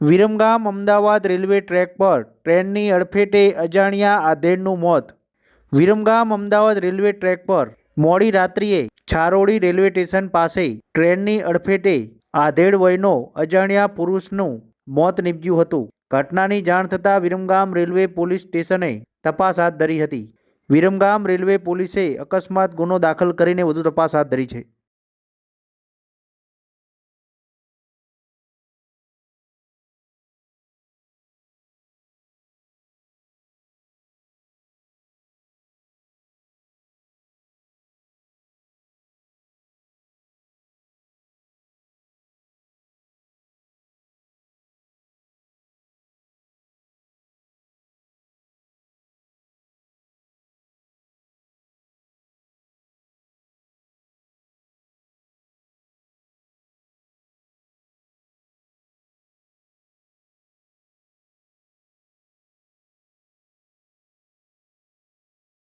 Viramgam Ahmedabad railway track પર ટ્રેનની અડફેટે અજાણ્યા આધેડનું મોત. વિરમગામ અમદાવાદ રેલવે ટ્રેક પર મોડી રાત્રિએ છારોડી રેલવે સ્ટેશન પાસે ટ્રેનની અડફેટે આધેડ વયનો અજાણ્યા પુરુષનું મોત નીપજ્યું હતું. ઘટનાની જાણ થતાં વિરમગામ રેલવે પોલીસ સ્ટેશને તપાસ હાથ ધરી હતી. વિરમગામ રેલવે પોલીસે અકસ્માત ગુનો દાખલ કરીને વધુ તપાસ હાથ ધરી છે.